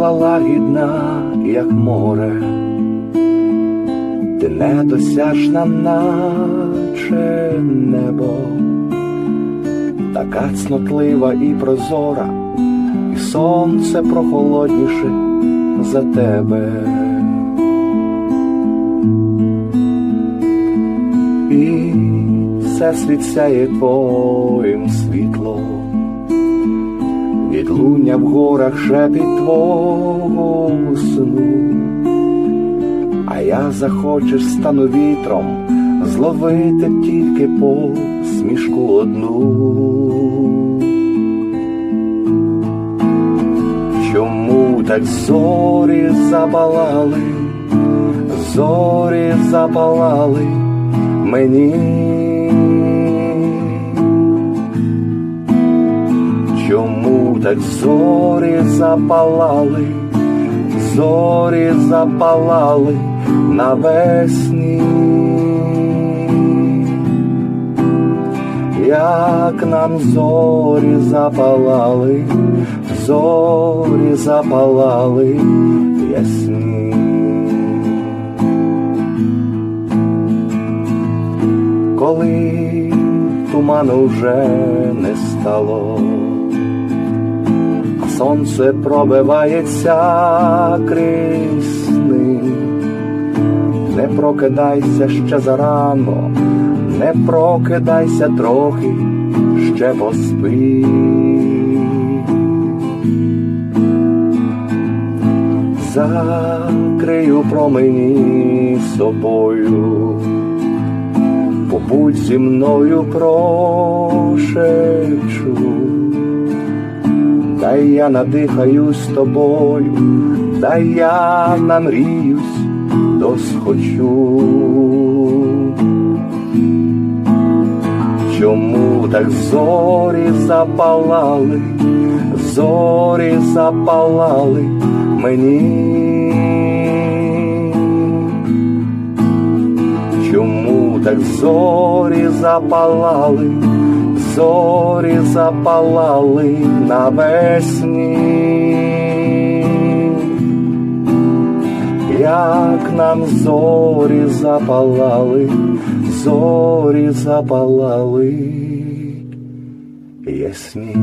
була лагідна, як море, ти недосяжна, наче небо, така цнотлива і прозора, і сонце прохолодніше за тебе. І все світ сяє твоїм світлом. Відлуння в горах шепіт твого сну, а я захочеш стану вітром зловити тільки посмішку одну. Чому так зорі запалали, зорі запалали мені? Так зорі запалали, зорі запалали навесні, як нам зорі запалали, зорі запалали ясні. Коли туману вже не стало сонце пробивається крізь. Не прокидайся ще зарано, не прокидайся трохи, ще поспи. Закрию промені собою, побудь зі мною прошепчу. Дай я надихаюсь тобою, дай я намріюсь, досхочу. Чому так зорі запалали, зорі запалали мені? Чому так зорі запалали? Зорі запалали навесні, як нам зорі запалали, зорі запалали ясні.